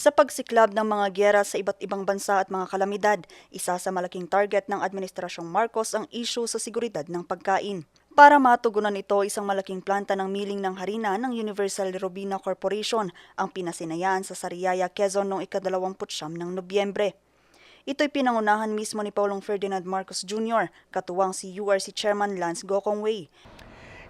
Sa pagsiklab ng mga gyera sa iba't ibang bansa at mga kalamidad, isa sa malaking target ng Administrasyong Marcos ang issue sa seguridad ng pagkain. Para matugunan ito, isang malaking planta ng miling ng harina ng Universal Robina Corporation ang pinasinayaan sa Sariaya, Quezon noong ikadalawamputsyam ng Nobyembre. Ito'y pinangunahan mismo ni Paulong Ferdinand Marcos Jr., katuwang si URC Chairman Lance Gokongwei.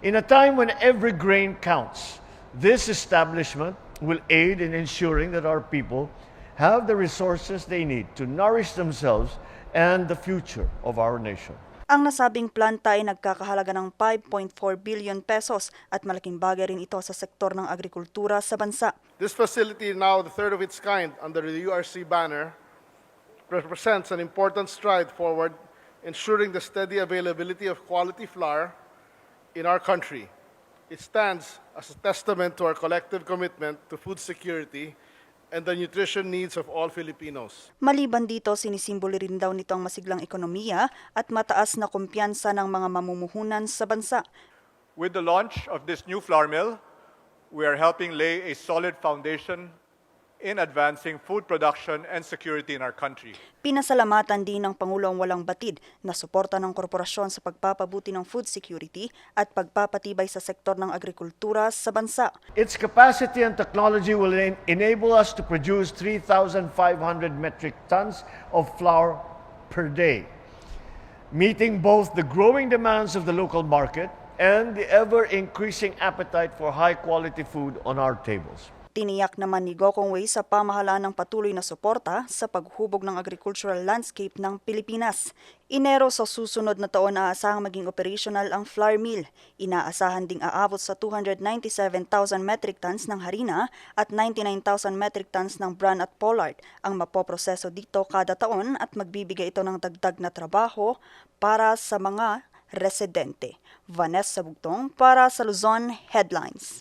In a time when every grain counts, this establishment will aid in ensuring that our people have the resources they need to nourish themselves and the future of our nation. Ang nasabing planta ay nagkakahalaga ng 5.4 billion pesos at malaking bagay rin ito sa sektor ng agrikultura sa bansa. This facility, now the third of its kind under the URC banner, represents an important stride forward, ensuring the steady availability of quality flour in our country. It stands as a testament to our collective commitment to food security and the nutrition needs of all Filipinos. Maliban dito, sinisimbolo rin daw nito ang masiglang ekonomiya at mataas na kumpiyansa ng mga mamumuhunan sa bansa. With the launch of this new flour mill, we are helping lay a solid foundation in advancing food production and security in our country. Pinasalamatan din ng Pangulo ang walang batid na suporta ng korporasyon sa pagpapabuti ng food security at pagpapatibay sa sektor ng agrikultura sa bansa. Its capacity and technology will en- enable us to produce 3,500 metric tons of flour per day, meeting both the growing demands of the local market and the ever increasing appetite for high quality food on our tables. Tiniyak naman ni Gokongwei sa pamahalaan ng patuloy na suporta sa paghubog ng agricultural landscape ng Pilipinas. Inero sa susunod na taon aasahang maging operational ang flour mill. Inaasahan ding aabot sa 297,000 metric tons ng harina at 99,000 metric tons ng bran at pollard ang mapoproseso dito kada taon at magbibigay ito ng dagdag na trabaho para sa mga residente. Vanessa Bugtong para sa Luzon Headlines.